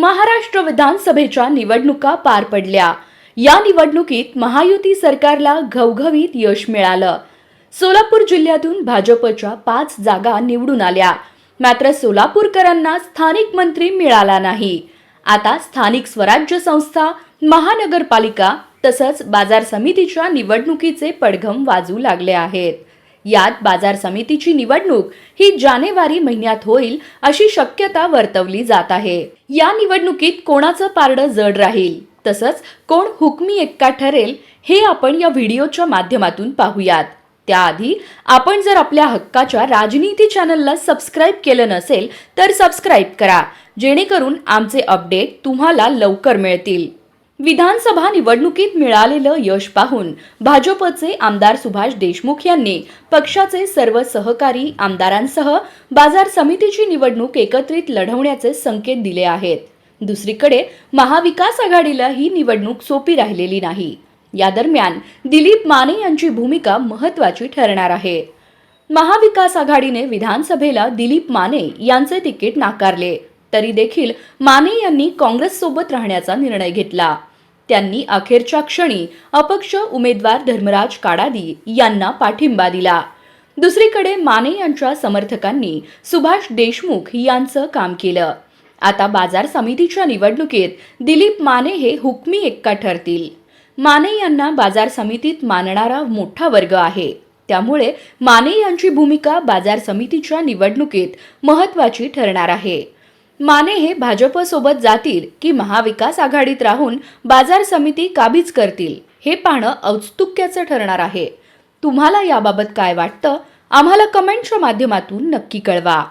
महाराष्ट्र विधानसभेच्या निवडणुका पार पडल्या. या निवडणुकीत महायुती सरकारला घवघवीत यश मिळालं. सोलापूर जिल्ह्यातून भाजपच्या पाच जागा निवडून आल्या. मात्र सोलापूरकरांना स्थानिक मंत्री मिळाला नाही. आता स्थानिक स्वराज्य संस्था महानगरपालिका तसंच बाजार समितीच्या निवडणुकीचे पडघम वाजू लागले आहेत. यात बाजार समितीची निवडणूक ही जानेवारी महिन्यात होईल अशी शक्यता वर्तवली जात आहे. या निवडणुकीत कोणाचं पारडं जड राहील? तसंच कोण हुकमी एक्का ठरेल? हे आपण या व्हिडिओच्या माध्यमातून पाहूयात. त्याआधी आपण जर आपल्या हक्काच्या राजनीती चॅनलला सबस्क्राईब केलं नसेल तर सबस्क्राईब करा जेणेकरून आमचे अपडेट तुम्हाला लवकर मिळतील. विधानसभा निवडणुकीत मिळालेलं यश पाहून भाजपचे आमदार सुभाष देशमुख यांनी पक्षाचे सर्व सहकारी आमदारांसह बाजार समितीची निवडणूक एकत्रित लढवण्याचे संकेत दिले आहेत. दुसरीकडे महाविकास आघाडीला ही निवडणूक सोपी राहिलेली नाही. या दरम्यान दिलीप माने यांची भूमिका महत्वाची ठरणार आहे. महाविकास आघाडीने विधानसभेला दिलीप माने यांचे तिकीट नाकारले. तरी देखील माने यांनी काँग्रेससोबत राहण्याचा निर्णय घेतला. त्यांनी अखेरच्या क्षणी अपक्ष उमेदवार धर्मराज काडादी यांना पाठिंबा दिला. दुसरीकडे माने यांच्या समर्थकांनी सुभाष देशमुख यांचं काम केलं. आता बाजार समितीच्या निवडणुकीत दिलीप माने हे हुकमी एक्का ठरतील. माने यांना बाजार समितीत मानणारा मोठा वर्ग आहे. त्यामुळे माने यांची भूमिका बाजार समितीच्या निवडणुकीत महत्वाची ठरणार आहे. माने हे भाजपसोबत जातील की महाविकास आघाडीत राहून बाजार समिती काबीज करतील हे पाहणं औत्सुक्याचं ठरणार आहे. तुम्हाला याबाबत काय वाटतं? आम्हाला कमेंटच्या माध्यमातून नक्की कळवा.